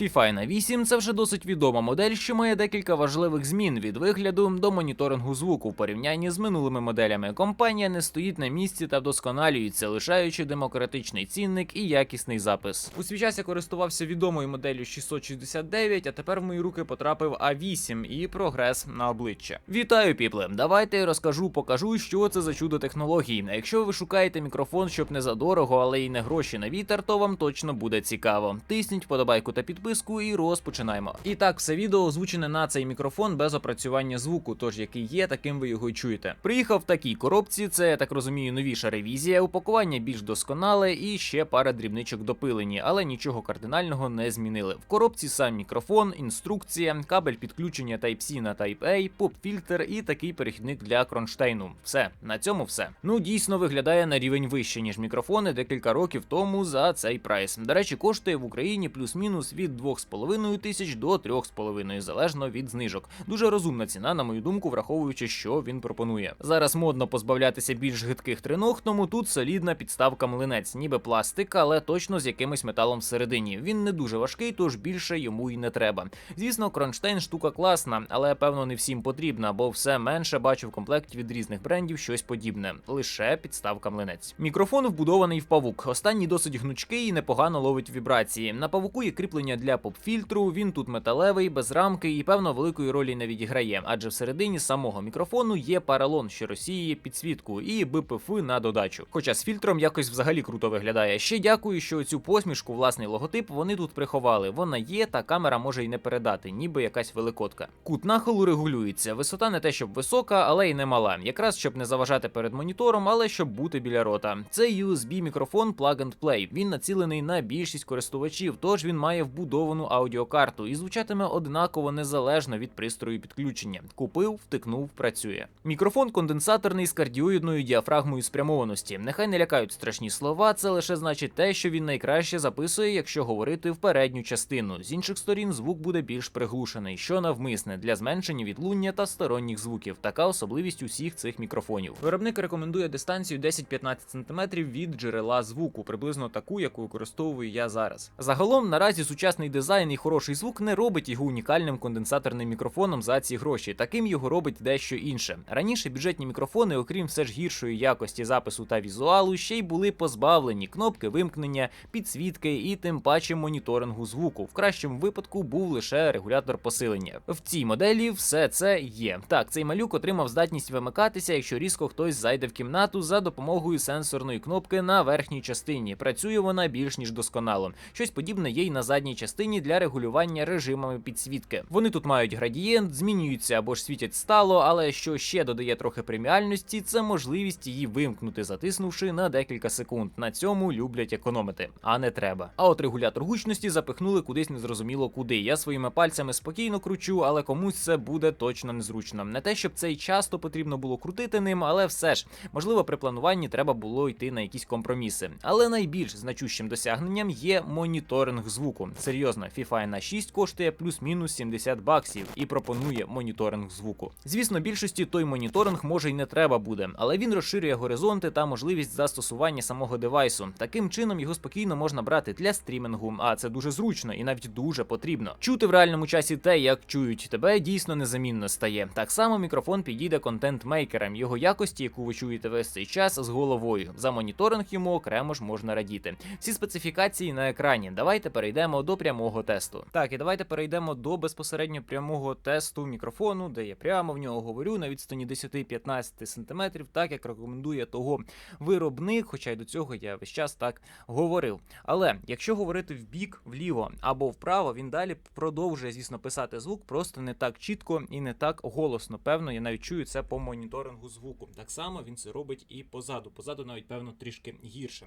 Fifine 8 це вже досить відома модель, що має декілька важливих змін від вигляду до моніторингу звуку в порівнянні з минулими моделями. Компанія не стоїть на місці та вдосконалюється, лишаючи демократичний цінник і якісний запис. У свій час я користувався відомою моделлю 669, а тепер в мої руки потрапив А8 і прогрес на обличчя. Вітаю, піпле! Давайте розкажу, покажу, що це за чудо технології. Якщо ви шукаєте мікрофон, щоб не за дорого, але й не гроші на вітер, то вам точно буде цікаво. Тисніть вподобайку та підписку і розпочинаємо. І так, все відео озвучене на цей мікрофон без опрацювання звуку, тож який є, таким ви його й чуєте. Приїхав в такій коробці, це я так розумію, новіша ревізія, упакування більш досконале і ще пара дрібничок допилені, але нічого кардинального не змінили. В коробці сам мікрофон, інструкція, кабель підключення Type-C на Type-A, поп-фільтр і такий перехідник для кронштейну. Все, на цьому все. Ну дійсно виглядає на рівень вище, ніж мікрофони декілька років тому за цей прайс. До речі, коштує в Україні плюс-мінус від 2,5 тисяч до 3,5, залежно від знижок. Дуже розумна ціна, на мою думку, враховуючи, що він пропонує. Зараз модно позбавлятися більш гидких триног, тому тут солідна підставка млинець, ніби пластик, але точно з якимось металом всередині. Він не дуже важкий, тож більше йому й не треба. Звісно, кронштейн штука класна, але певно не всім потрібна, бо все менше бачу в комплекті від різних брендів щось подібне. Лише підставка млинець. Мікрофон вбудований в павук. Останній досить гнучкий і непогано ловить вібрації. На павуку є кріплення для поп-фільтру. Він тут металевий, без рамки і певно великої ролі не відіграє, адже всередині самого мікрофону є паралон, що розсіює підсвітку, і БПФ на додачу. Хоча з фільтром якось взагалі круто виглядає. Ще дякую, що цю посмішку, власний логотип, вони тут приховали. Вона є, та камера може й не передати, ніби якась великотка. Кут нахилу регулюється. Висота не те, щоб висока, але й не мала. Якраз щоб не заважати перед монітором, але щоб бути біля рота. Це USB мікрофон Plug and Play. Він націлений на більшість користувачів, тож він має вбудовану аудіокарту і звучатиме однаково незалежно від пристрою підключення. Купив, втикнув, працює. Мікрофон конденсаторний з кардіоїдною діафрагмою спрямованості. Нехай не лякають страшні слова, це лише значить те, що він найкраще записує, якщо говорити в передню частину. З інших сторін звук буде більш приглушений, що навмисне для зменшення відлуння та сторонніх звуків. Така особливість усіх цих мікрофонів. Виробник рекомендує дистанцію 10-15 см від джерела звуку, приблизно таку, яку використовую я зараз. Загалом наразі сучасний дизайн і хороший звук не робить його унікальним конденсаторним мікрофоном за ці гроші. Таким його робить дещо інше. Раніше бюджетні мікрофони, окрім все ж гіршої якості запису та візуалу, ще й були позбавлені кнопки вимкнення, підсвітки і тим паче моніторингу звуку. В кращому випадку був лише регулятор посилення. В цій моделі все це є. Так, цей малюк отримав здатність вимикатися, якщо різко хтось зайде в кімнату за допомогою сенсорної кнопки на верхній частині. Працює вона більш ніж досконало. Щось подібне є й на задній частині для регулювання режимами підсвітки. Вони тут мають градієнт, змінюються або ж світять стало, але що ще додає трохи преміальності, це можливість її вимкнути, затиснувши на декілька секунд. На цьому люблять економити, а не треба. А от регулятор гучності запихнули кудись незрозуміло куди. Я своїми пальцями спокійно кручу, але комусь це буде точно незручно. Не те, щоб це й часто потрібно було крутити ним, але все ж можливо при плануванні треба було йти на якісь компроміси. Але найбільш значущим досягненням є моніторинг звуку. Серйозно, FIFA на 6 коштує плюс-мінус 70 баксів і пропонує моніторинг звуку. Звісно, більшості той моніторинг може й не треба буде, але він розширює горизонти та можливість застосування самого девайсу. Таким чином його спокійно можна брати для стрімінгу, а це дуже зручно і навіть дуже потрібно. Чути в реальному часі те, як чують тебе, дійсно незамінно стає. Так само мікрофон підійде контент-мейкерам. Його якості, яку ви чуєте весь цей час, з головою. За моніторинг йому окремо ж можна радіти. Всі специфікації на екрані. Давайте перейдемо до прямого тесту. Так, і давайте перейдемо до безпосередньо прямого тесту мікрофону, де я прямо в нього говорю на відстані 10-15 см, так як рекомендує того виробник, хоча й до цього я весь час так говорив. Але якщо говорити в бік, вліво або вправо, він далі продовжує, звісно, писати звук, просто не так чітко і не так голосно. Певно, я навіть чую це по моніторингу звуку. Так само він це робить і позаду. Позаду навіть певно трішки гірше.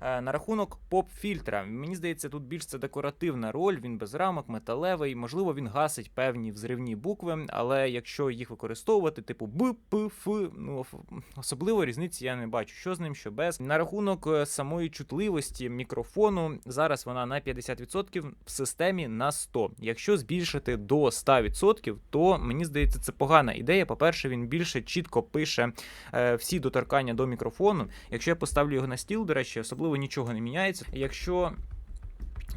Е, на рахунок поп-фільтра, мені здається, тут більш це декоративна роль. Він без рамок, металевий. Можливо, він гасить певні взривні букви, але якщо їх використовувати, типу Б, П, Ф, ну особливо різниці я не бачу, що з ним, що без. На рахунок е, самої чутливості мікрофону, зараз вона на 50%, в системі на 100%. Якщо збільшити до 100%, то мені здається, це погана ідея. По-перше, він більше чітко пише е, всі доторкання до мікрофону. Якщо я поставлю його на стіл, до речі, особливо нічого не міняється. Якщо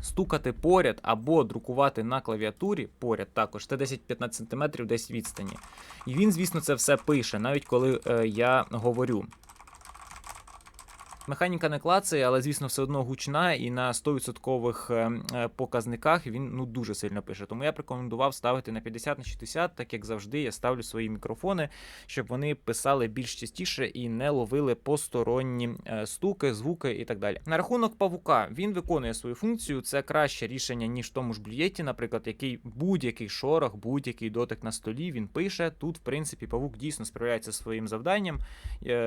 стукати поряд або друкувати на клавіатурі поряд також. Це 10-15 см десь відстані. І він, звісно, це все пише, навіть коли е, я говорю. Механіка не клацає, але звісно, все одно гучна, і на 100% е, е, показниках він ну дуже сильно пише. Тому я б рекомендував ставити на 50 на 60, так як завжди я ставлю свої мікрофони, щоб вони писали більш частіше і не ловили посторонні е, стуки, звуки і так далі. На рахунок павука він виконує свою функцію. Це краще рішення ніж в тому ж блюєті, наприклад, який будь-який шорох, будь-який дотик на столі він пише. Тут, в принципі, павук дійсно справляється зі своїм завданням.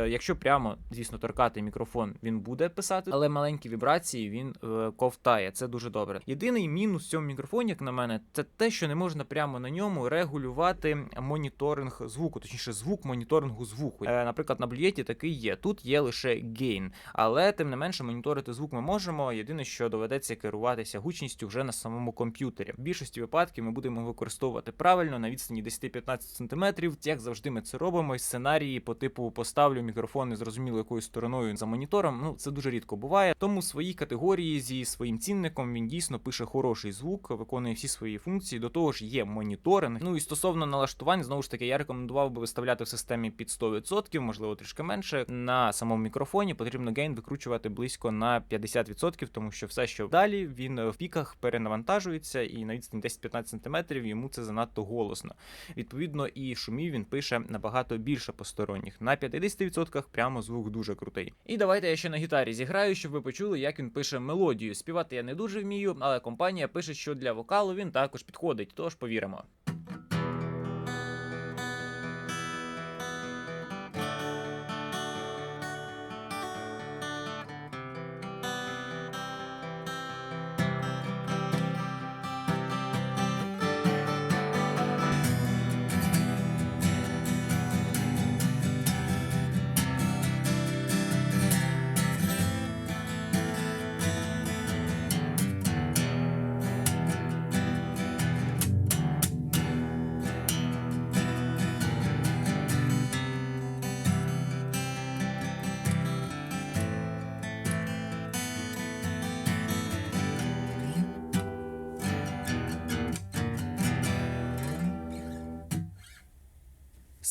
Якщо прямо, звісно, торкати мікрофон, він буде писати, але маленькі вібрації він е, ковтає. Це дуже добре. Єдиний мінус в цьому мікрофоні, як на мене, це те, що не можна прямо на ньому регулювати моніторинг звуку, точніше, звук моніторингу звуку. Е, наприклад, на блюєті такий є. Тут є лише гейн, але тим не менше моніторити звук ми можемо. Єдине, що доведеться керуватися гучністю вже на самому комп'ютері. В більшості випадків ми будемо використовувати правильно на відстані 10-15 см. Як завжди, ми це робимо. Сценарії по типу поставлю мікрофон незрозуміло якою стороною за монітором. Ну це дуже рідко буває. Тому в своїй категорії зі своїм цінником він дійсно пише хороший звук, виконує всі свої функції. До того ж, є моніторинг. Ну і стосовно налаштувань, знову ж таки, я рекомендував би виставляти в системі під 100%, можливо, трішки менше. На самому мікрофоні потрібно гейн викручувати близько на 50%, тому що все, що далі, він в піках перенавантажується, і на відстані 10-15 см йому це занадто голосно. Відповідно, і шумів він пише набагато більше посторонніх. На 50% прямо звук дуже крутий. І давайте я ще на гітарі зіграю, щоб ви почули, як він пише мелодію. Співати я не дуже вмію, але компанія пише, що для вокалу він також підходить, тож повіримо.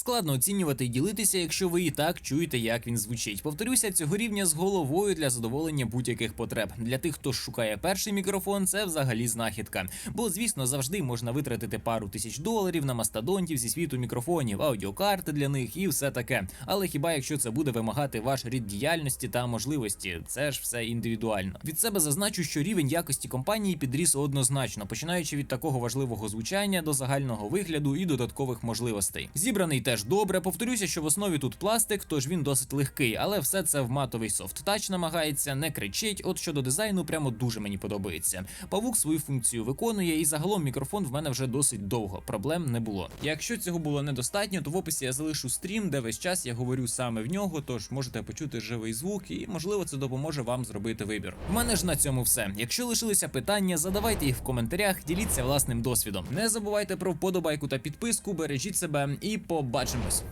Складно оцінювати і ділитися, якщо ви і так чуєте, як він звучить. Повторюся, цього рівня з головою для задоволення будь-яких потреб. Для тих, хто шукає перший мікрофон, це взагалі знахідка. Бо, звісно, завжди можна витратити пару тисяч доларів на мастодонтів зі світу мікрофонів, аудіокарти для них і все таке. Але хіба якщо це буде вимагати ваш рід діяльності та можливості, це ж все індивідуально. Від себе зазначу, що рівень якості компанії підріс однозначно, починаючи від такого важливого звучання до загального вигляду і додаткових можливостей. Зібраний теж добре. Повторюся, що в основі тут пластик, тож він досить легкий, але все це в матовий софт-тач намагається, не кричить. От щодо дизайну, прямо дуже мені подобається. Павук свою функцію виконує, і загалом мікрофон в мене вже досить довго. Проблем не було. Якщо цього було недостатньо, то в описі я залишу стрім, де весь час я говорю саме в нього, тож можете почути живий звук, і можливо це допоможе вам зробити вибір. В мене ж на цьому все. Якщо лишилися питання, задавайте їх в коментарях, діліться власним досвідом. Не забувайте про вподобайку та підписку, бережіть себе і побачимось.